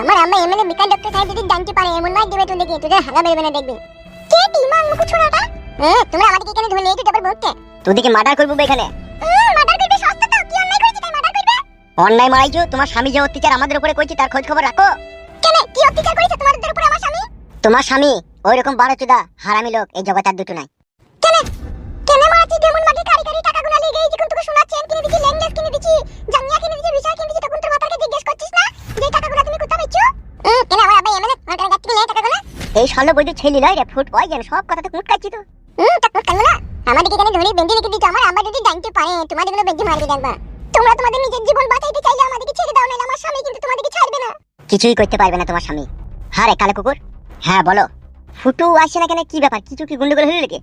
আমার আম্মা এমএলএ বিকাশ ডক্টর সাহেব যদি জানতে পারে এমন মার দিবে তুই দেখি তোদের হাগা বেরবে না দেখবি। কে টিমা মুখ ছোড়াটা? হ্যাঁ তুমি আমাদেরকে এখানে ধরে নিয়ে ডাবল বলতে তোদেরকে মার্ডার করব এখানে। মার্ডার করবে? সস্তা তো কি অন্যায় করেছি তাই মার্ডার করবে? অন্যায় মারাইছো তোমার স্বামী যে অত্যাচার আমাদের উপরে করছে তার খোঁজ খবর রাখো। কেন? কি অত্যাচার করেছে তোমাদের উপরে আমার স্বামী? তোমার স্বামী ওই রকম বারো চুদা হারামি লোক এই জগৎ আর দুটো নাই। কেন? কেন মারাচ্ছি যেমন মাকে কারি কারি টাকা গুনা লেগে যখন তোকে শোনা চেন কিনে দিছি লেংলেস কিনে দিছি জাঙ্গিয়া কিনে দিছি বিষয় কিনে দিছি তখন তোর মাথাকে জিজ্ঞেস করছিস না? যে টাকাগুলো তুমি কোথায় পেয়েছ হুম কেন আমার আব্বা এমএলএ আমার কাছে থেকে নিয়ে টাকাগুলো? এই বৈদ্য ছেলে লয় রে ফুট পয়জন সব কথাতে মুটকাচ্ছি তো। হুম তা না। আমাদেরকে ধরে বেঁধে রেখে দিচ্ছ আমার আব্বা যদি জানতে পারে তোমাদেরগুলো বেঁধে মারবে দেখবা তোমরা তোমাদের নিজের জীবন বাঁচাইতে চাইলে আমাদেরকে ছেড়ে দাও না আমার স্বামী কিন্তু তোমাদেরকে ছাড়বে না। কিছুই করতে পারবে না তোমার স্বামী। হ্যাঁ রে কালো কুকুর। হ্যাঁ বলো। ফুটু আসছে না কেন? কি ব্যাপার? কিছু কি গন্ডগোল হলো নাকি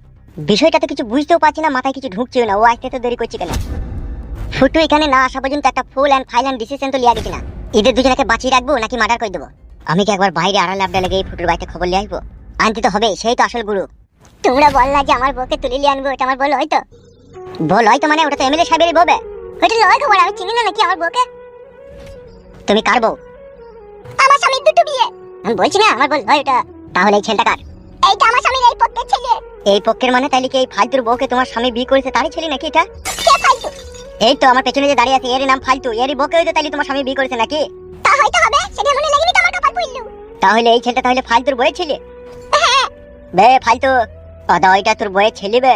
বিষয়টা তো কিছু বুঝতেও পারছি না মাথায় কিছু ঢুকছেও না। ও আসতে তো দেরি করছে কেন? ফুটু এখানে না আসা পর্যন্ত একটা ফুল অ্যান্ড ফাইনাল ডিসিশন তো লিয়া গেছি না। এদের দুজনকে বাঁচিয়ে রাখব নাকি মার্ডার করে দেবো? আমি কি একবার বাইরে আড়াল আবডা লেগে এই ফুটুর বাড়িতে খবর নিয়ে আসব? আনতে তো হবে সেই তো আসল গুরু। তোমরা বললা যে আমার বউকে তুলে নিয়ে আনব, এটা আমার বল হয়তো। বল হয়তো মানে ওটা তো এমএলএ সাহেবেরই ববে ওইটা লয় খবর, আমি চিনি না নাকি আমার বউকে। তুমি কার বউ? আমার স্বামীর দুটো বিয়ে। আমি বলছি না, আমার বল হয় ওটা। তাহলে এই ছেলেটা কার? এইটা আমার স্বামীর এই পক্ষের ছেলে। এই পক্ষের মানে তাইলে কি এই ফালতুর বউকে তোমার স্বামী বিয়ে করেছে তারই ছেলে নাকি এটা? কে ফালতু? এই তো আমার পেছনে যে দাঁড়িয়ে আছে এর নাম ফালতু। এরই বউকে হয়তো তাইলে তোমার স্বামী বিয়ে করেছে নাকি? তা হয়তো হবে সেটা মনে লাগেনি তো আমার কপাল পুইল্লু তাহলে এই ছেলেটা তাহলে ফালতুর বইয়ের ছেলে? বে ফালতু। অদা ওইটা তোর বইয়ের ছেলে বে।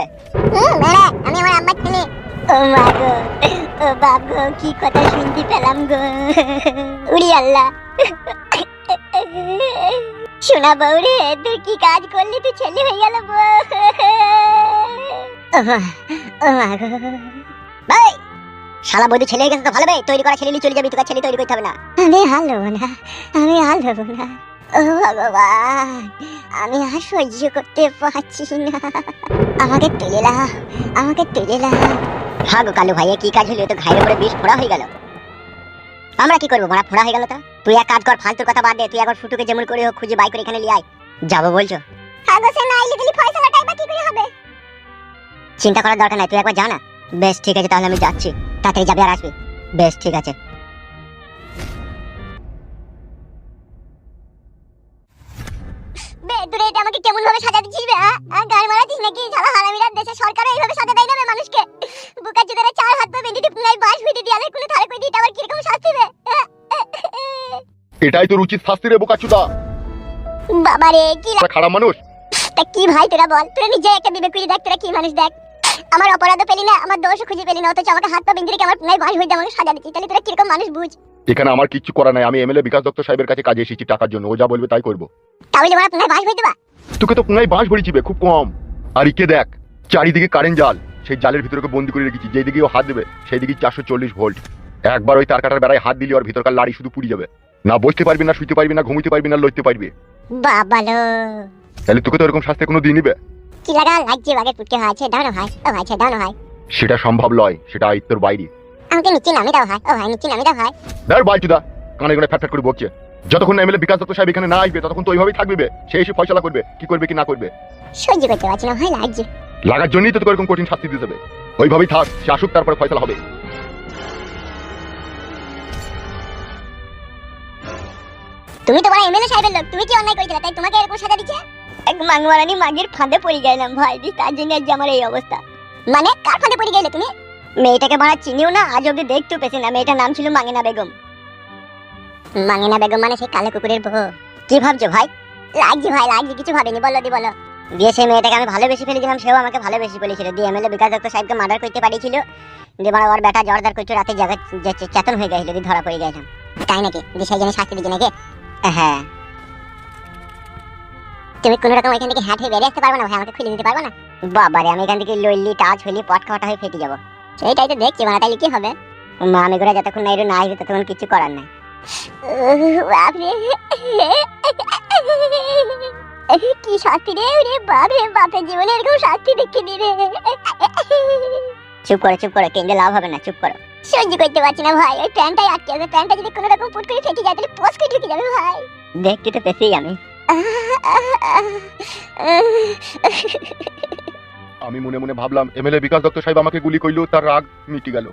আমি আমার আম্মার ছেলে। ও মা গো ও বাপ গো কি কথা শুনতে পেলাম গো। উড়ি আল্লাহ। শোনা বউ রে তুই কি কাজ করলি? তুই ছেলে হয়ে গেল বউ। ও মা ও মা গো। ভাই! শালা বৌদি ছেলে গেছে তো ভালো ভাই তৈরি করা ছেলে নিয়ে চলে যাবি তোকে ছেলে তৈরি করতে হবে না। আমি হাল দেবো না আমি হাল দেবো না। ও ভগবান আমি আর সহ্য করতে পারছি না। আমাকে তুলে লাও আমাকে তুলে লাও হ্যাঁ গো কালু ভাইয়া কি কাজ হলো? তো ঘাইয়ের উপরে বিষ ফোড়া হয়ে গেল। আমরা কি করব? মারা ফোড়া হয়ে গেল তো? তুই এক কাজ কর ফালতুর কথা বাদ দে তুই একবার ফুটুকে যেমন করে হোক খুঁজে বাই করে এখানে লিয়ে আয়। যাব বলছো? আগে সে না আইলে দিলি ফয়সালাটাই বা কি করে হবে? চিন্তা করার দরকার নাই তুই একবার যা না। বেশ ঠিক আছে তাহলে আমি যাচ্ছি। তাড়াতাড়ি যাবি আর আসবি। বেশ ঠিক আছে। বে এটা আমাকে কেমন ভাবে সাজা দিছিস বে? আ? নাকি? শালা হারামিরা দেশে সরকার এইভাবে সাজা দেয় না মানুষকে। বুকা চুদারে চার হাত পা বেঁধে পুঙ্গাই বাস ভিটে দিয়ালে কোন থারে কই দিতে আবার কীরকম শাস্তি বে? এটাই তোর উচিত শাস্তি রে বোকাচুদা বাবা রে কি খারাপ মানুষ। তা কি ভাই তোরা বল। তোরা নিজে একটা বিবেক করে দেখ তোরা কি মানুষ দেখ? আমার অপরাধ পেলি না আমার দোষ খুঁজে পেলি না অথচ আমাকে হাত পা বেঁধে রেখে আমার পুঙ্গাই বাস হইতে আমাকে সাজা দিচ্ছিস। তাহলে তোরা কীরকম মানুষ বুঝ? এখানে আমার কিচ্ছু করা নাই আমি এমএলএ বিকাশ দত্ত সাহেবের কাছে কাজে এসেছি টাকার জন্য ও যা বলবে তাই করব। তাহলে ওরা পুঙ্গাই বাস হইতে বা তোকে তো পুঙ্গাই বাঁশ ভরিছিবে খুব কম। আর ইকে দেখ চারিদিকে কারেন্ট জাল সেই জালের ভিতরে ওকে বন্দি করে রেখেছি যেই দিকে ও হাত দেবে সেই দিকে চারশো চল্লিশ ভোল্ট। একবার ওই তার কাটার বেড়ায় হাত দিলি ওর ভিতরকার লাড়ি শুধু পুড়ি যাবে। না বসতে পারবি না শুইতে পারবি না ঘুমিতে পারবি না লড়তে পারবি। বাবা লো তাহলে তোকে তো এরকম শাস্তি কোনো দিনই বে কি লাগা লাগছে বাগে পুটকে হয় আছে দাও না ভাই ও ভাই আছে দাও না ভাই সেটা সম্ভব নয় সেটা আয়ত্তর বাইরে। আমাকে নিচে নামে দাও ভাই ও ভাই নিচে নামে দাও ভাই দেখ বাইচুদা কানে কানে ফ্যাট করে বকছে। যতক্ষণ এমএলএ বিকাশ দত্ত সাহেব এখানে না আসবে ততক্ষণ তো ওইভাবেই থাকবে। সে এসে ফয়সলা করবে কি করবে কি না করবে। সহ্য করতে পারছি না ভাই লাগছে লাগার জন্যই তো তোকে এরকম কঠিন শাস্তি দিতে হবে। ওইভাবেই থাক সে আসুক তারপরে ফয়সলা হবে। তুমি তো বড় এমএলএ সাহেবের লোক তুমি কি অন্যায় করেছিলে? তাই তোমাকে এরকম সাজা দিচ্ছে? এক মাংমারানি মাগের ফাঁদে পড়ে গেলাম, ভাই দি, তার জন্য আজ আমার এই অবস্থা। মানে কার ফাঁদে পড়ে গেলে তুমি? মেয়েটাকে ভাড়া চিনিও না, আজ অব্দি দেখতেও পেছি না, মেয়েটার নাম ছিল মাঙ্গেনা বেগম। মাঙ্গেনা বেগম মানে সেই কালো কুকুরের বউ। কি ভাবছ ভাই? লাগছে ভাই, লাগছে, কিছু ভাবিনি, বলো দি, বলো। দিয়ে সেই মেয়েটাকে আমি ভালোবেসে ফেলেছিলাম সেও আমাকে ভালোবেসে ফেলেছিল দিয়ে এমএলএ বিকাশ দত্ত সাহেবকে মার্ডার করতে পারিয়েছিল দিয়ে মানে ওর বেটা জর্দার করছ রাতে জায়গা চেতন হয়ে গেছিল দিয়ে ধরা পড়ে গেছিলাম তাই নাকি? যে সেই জন্য শাস্তি দিচ্ছে নাকি? হ্যাঁ। তুমি কোনো রকম এখান থেকে হ্যাট হয়ে বেরিয়ে আসতে পারবে না ভাই? আমাকে খুলে দিতে পারবে না? বাবারে আমি এখান থেকে লইলি টাচ হইলি পট খাওয়াটা হয়ে ফেটে যাব। সেইটাই তো দেখছি মানে তাইলে কি হবে? মা আমি করে যতক্ষণ না এরো না আসবে ততক্ষণ কিছু করার নাই। কি শাস্তি রে রে বাপরে বাপের জীবনে এরকম শাস্তি চুপ করো চুপ করো কেন্দ্রে লাভ হবে না চুপ করো। সহ্য করতে পারছি না ভাই। ওই প্যান্টটাই আটকে যাবে প্যান্টটা যদি কোনো রকম ফুট করে ফেটে যায় তাহলে পোস্ট করে ঢুকে যাবে ভাই। দেখতে তো পেছেই আমি। আমি মনে মনে ভাবলাম, এমএলএ বিকাশ দত্ত সাহেব আমাকে গুলি করল, তার রাগ মিটি গেল।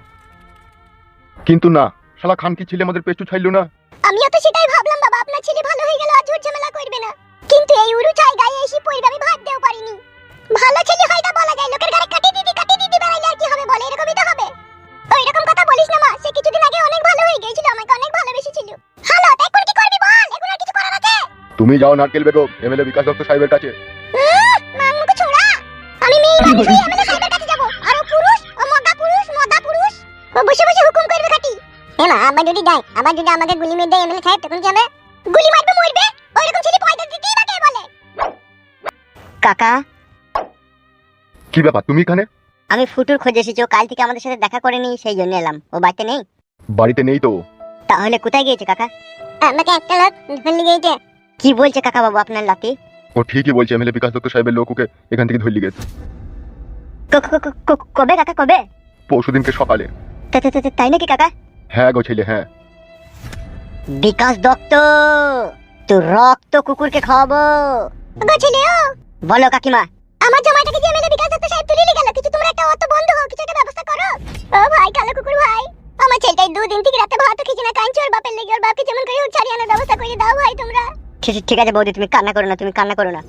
কিন্তু না, শালা খান কি ছেলে আমাদের পেছু ছাইলো না? আমিও তো সেটাই ভাবলাম, বাবা। আপনার ছেলে ভালো হয়ে গেল আর ঝুট ঝামেলা করবে না। কিন্তু এই উরু চাই গায়ে এসে পড়বে আমি ভাবতেও পারিনি। ভালো ছেলে হয় না বলা যায়, লোকের গায়ে কাটি দিদি কাটি দিদি বেড়াইলে আর কি হবে বলে? এরকমই তো হবে। ওই রকম কথা বলিস না মা, সে কিছুদিন তুমি যাও নারকেল বেগম এমএলএ বিকাশ দত্ত সাহেবের কাছে। আমি মেয়ে মানুষ এমএলএ সাহেবের কাছে যাব। আর ও পুরুষ ও মদা পুরুষ মদা পুরুষ ও বসে বসে হুকুম করবে খাটি। এ আবার যদি যায় আবার যদি আমাকে গুলি মেরে দেয় এমএলএ সাহেব তখন কি হবে? গুলি মারবে মরবে? ওই রকম ছেলে পয়দা দিতেই বা কে বলে? কাকা। কি ব্যাপার তুমি এখানে? আমি ফুটুর খোঁজে এসেছি ও কাল থেকে আমাদের সাথে দেখা করেনি সেই জন্য এলাম। ও বাড়িতে নেই? বাড়িতে নেই তো। তাহলে কোথায় গিয়েছে কাকা? আমাকে একটা লোক ধরে গিয়েছে কি বলছে কাকা বাবু আপনার লাতি ও ঠিকই বলছে এমএলএ বিকাশ দত্ত সাহেবের লোক ওকে এখান থেকে ধরে গেছে। কবে কাকা কবে? পরশুদিনকে সকালে। তাই নাকি কাকা? হ্যাঁ গো ছেলে হ্যাঁ। বিকাশ দত্ত তো রক্ত কুকুরকে খাওয়াবো। গো ছেলে ও! বলো কাকিমা আমার জামাইটাকে যে এমএলএ বিকাশ দত্ত সাহেব তুলে নিয়ে গেল। কিছু তোমরা একটা অত বন্ধ হও কিছু একটা ব্যবস্থা করো। ও ভাই কালো কুকুর ভাই আমার ছেলেটাই দুদিন থেকে রাতে ভাত খেয়েছে না কাঁচি ওর বাপের লেগে ওর বাপকে যেমন করে ছাড়িয়ে আনার ব্যবস্থা করে দাও ভাই তোমরা। ঠিক ঠিক আছে বৌদি তুমি কান্না করো না তুমি কান্না করো না।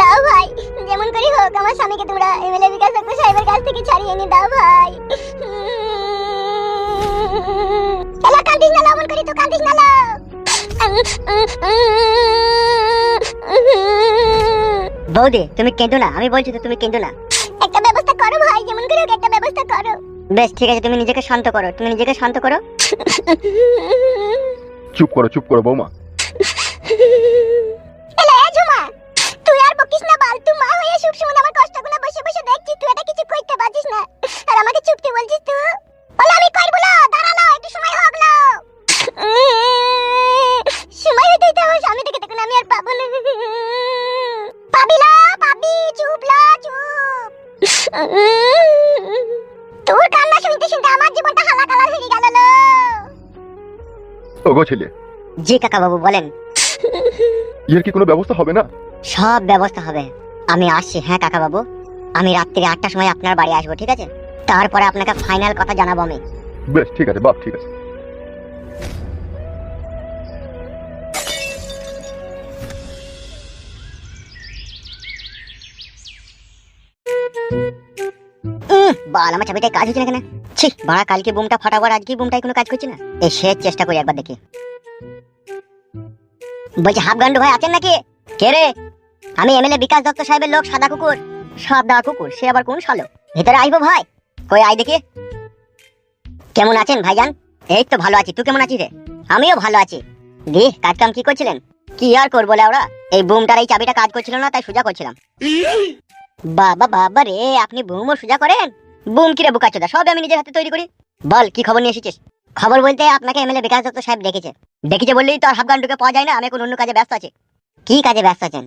দাও ভাই যেমন করি হোক আমার স্বামীকে তোমরা এমএলএ বিকাশ দত্ত সাহেবের কাছ থেকে ছাড়িয়ে এনে দাও ভাই। এলা কান্দিস না লবণ করি তো কান্দিস না। বৌদি তুমি কেঁদো না আমি বলছি তো তুমি কেঁদো না। একটা ব্যবস্থা করো ভাই যেমন করে হোক একটা ব্যবস্থা করো। বেশ ঠিক আছে তুমি নিজেকে শান্ত করো তুমি নিজেকে শান্ত করো। চুপ করো চুপ করো বৌমা। বলছিস তুই বলে আমি করব না দাঁড়াল একটু সময় হোক না। সময় হইতে হইতে আমার স্বামী থেকে দেখুন আমি আর পাবো না। পাবি না পাবি চুপ লা চুপ। তোর কান্না শুনতে শুনতে আমার জীবনটা হালাকালা হয়ে গেল লো। ও গো ছেলে। জি কাকা বাবু বলেন। এর কি কোনো ব্যবস্থা হবে না? সব ব্যবস্থা হবে। আমি আসছি হ্যাঁ কাকা বাবু আমি রাত্রি আটটার সময় আপনার বাড়ি আসব ঠিক আছে? তারপরে আপনাকে ফাইনাল কথা জানাব আমি। বেশ ঠিক আছে বাপ ঠিক আছে। বাল আমার চাবিটায় কাজ হচ্ছে না কেন? ছি বাড়া কালকে বুমটা ফাটাবার আজকে বুমটাই কোনো কাজ করছে না? এই শেষ চেষ্টা করি একবার দেখি। বলছি হাফ গান্ডু ভাই আছেন নাকি? কে রে? আমি এমএলএ বিকাশ দত্ত সাহেবের লোক সাদা কুকুর। সাদা কুকুর সে আবার কোন শালো ভিতরে আইবো ভাই। কই আই দেখি। কেমন আছেন ভাইজান? এই তো ভালো আছি। তুই কেমন আছিস রে? আমিও ভালো আছি। দি কাজ কাম কি করছিলেন? কি আর করব ওরা? এই বুমটার এই চাবিটা কাজ করছিল না, তাই সোজা করছিলাম। বাবা বাবা রে, আপনি বুমও সোজা করেন? বুম কিরে বুকাচোদা সব আমি নিজের হাতে তৈরি করি। বল, কি খবর নিয়ে এসেছিস? খবর বলতে আপনাকে এমএলএ বিকাশ দত্ত সাহেব ডেকেছে। ডেকেছে বললেই তো আর হাফগান্ডুকে পাওয়া যায় না, আমি এখন অন্য কাজে ব্যস্ত আছি। কি কাজে ব্যস্ত আছেন?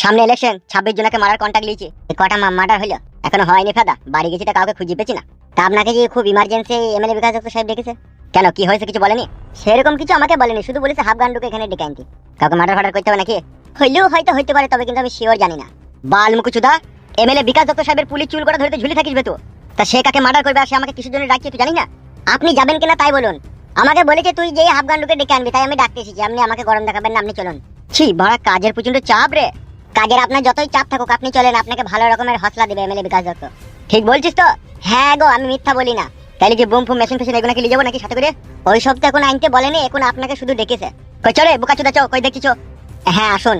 সামনে ইলেকশন ছাব্বিশ জনকে মারার কন্ট্যাক্ট লিয়েছি কটা মার্ডার হলো, এখনও হয়নি ফাদা, বাড়ি গেছি তা কাউকে খুঁজে পেছি না। তা আপনাকে যে খুব ইমার্জেন্সি এমএলএ বিকাশ দত্ত সাহেব ডেকেছে? কেন, কি হয়েছে কিছু বলেনি? সেরকম কিছু আমাকে বলেনি, শুধু বলেছে হাফগান্ডুকে এখানে ডেকে আনতি। কাউকে মার্ডার ফার্ডার করতে হবে নাকি? হইলেও হয়তো হইতে পারে, তবে কিন্তু আমি শিওর জানি না। বাল মুকুচুদা এমএলএ বিকাশ দত্ত সাহেবের পুলিশ চুল করে ধরতে ঝুলে থাকিস তো। তা সে কাকে মার্ডার করবে আর সে আমাকে কিসের জন্য ডাকছে তুই জানি না? আপনি যাবেন কিনা তাই বলুন। আমাকে বলেছে তুই যে হাফগান্ডুকে ডেকে আনবি, তাই আমি ডাকতে এসেছি। আপনি আমাকে গরম দেখাবেন না, আপনি চলুন। ছি, বড়, কাজের প্রচণ্ড চাপ রে। কাজের আপনার যতই চাপ থাকুক, আপনি চলেন, আপনাকে ভালো রকমের হসলা দেবে এমএলএ বিকাশ দত্ত। ঠিক বলছিস তো? হ্যাঁ গো, আমি মিথ্যা বলি না। তাহলে কি বুম ফুম মেশিন ফেশিন এগুলো কি যাব নাকি সাথে করে? ওই সব তো এখন আনতে বলেনি এখন আপনাকে শুধু ডেকেছে। কই চলে, বোকা চোদা চো, কই দেখছিস হ্যাঁ আসুন।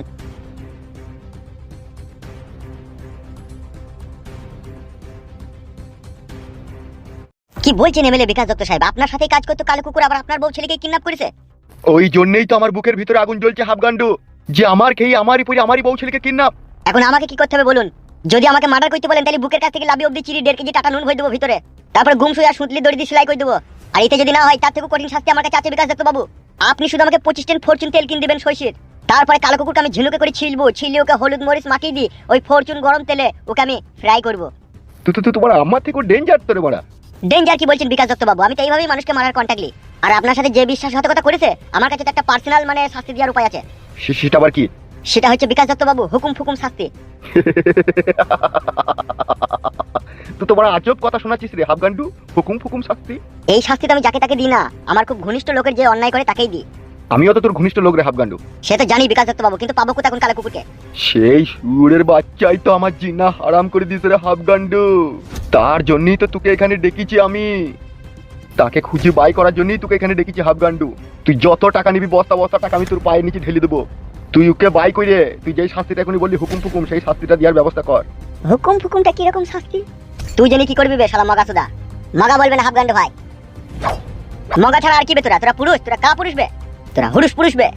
কি বলছেন এমএলএ বিকাশ দত্ত সাহেব? আপনার সাথে কাজ করতো কালো কুকুর, আবার আপনার বউ ছেলেকে কিডন্যাপ করেছে? ওই জন্যই তো আমার বুকের ভিতরে আগুন জ্বলছে, হাফগান্ডু। যে আমার খেয়ে আমারই পরে আমারই বউ ছেলেকে কিডন্যাপ। এখন আমাকে কি করতে হবে বলুন? যদি আমাকে মার্ডার করতে বলেন তাহলে বুকের কাছ থেকে লাভি অব্দি চিরি দেড় কেজি টাকা নুন হয়ে দেবো ভিতরে। তারপর গুম সুইয়া সুতলি দড়ি দিয়ে সেলাই করে দেবো। আর এতে যদি না হয় তার থেকে কঠিন শাস্তি আমার কাছে আছে বিকাশ দত্ত বাবু। আপনি শুধু আমাকে পঁচিশ টেন ফরচুন তেল কিনে দেবেন সইষের তারপরে কালো কুকুরকে আমি ঝিনুকে করে ছিলবো। ছিলিয়ে ওকে হলুদ মরিচ মাখিয়ে দিই ওই ফরচুন গরম তেলে ওকে আমি ফ্রাই করব। তুই তো তোমার আমার থেকে ডেঞ্জার তোরে বড়া। ডেঞ্জার কি বলছেন বিকাশ দত্ত বাবু? আমি তো এইভাবেই মানুষকে মারার কন্ট্যাক্টলি আর আপনার সাথে যে বিশ্বাসঘাতকতা করেছে আমার কাছে তো একটা পার্সোনাল মানে শাস্তি দেওয়ার উপায় আছে। সেটা আবার কি? সেটা হচ্ছে বিকাশ দত্ত বাবু হুকুম ফুকুম শাস্তি। তুই তোমার আজব কথা শোনাচ্ছিস রে হাফগান্ডু হুকুম ফুকুম শাস্তি। এই শাস্তি তো আমি যাকে তাকে দিই না আমার খুব ঘনিষ্ঠ লোকের যে অন্যায় করে তাকেই দিই। আমিও তো তোর ঘনিষ্ঠ লোক রে হাফগান্ডু সে তো জানি বিকাশ দত্ত বাবু কিন্তু পাবো কোথায় এখন কালো কুকুরকে? সেই সুরের বাচ্চাই তো আমার জিনা হারাম করে দিয়েছে রে হাফগান্ডু তার জন্যই তো তোকে এখানে ডেকেছি আমি। তাকে খুঁজে বাই করার জন্যই তোকে এখানে ডেকেছি হাফগান্ডু তুই যত টাকা নিবি, বস্তা বস্তা টাকা আমি তোর পায়ের নিচে ঢেলে দেবো। তুই ওকে বাই করে তুই যেই শাস্তিটা এখনই বললি হুকুম ফুকুম সেই শাস্তিটা দেওয়ার ব্যবস্থা কর। হুকুম ফুকুমটা কীরকম শাস্তি? তুই জানি কি করবি বে, শালা মগা সুদা মগা বলবে না হাফগান্ডু ভাই। মগা ছাড়া আর কি বে তোরা? তোরা পুরুষ, তোরা কা পুরুষ বে? তোরা হুরুষ পুরুষ বে?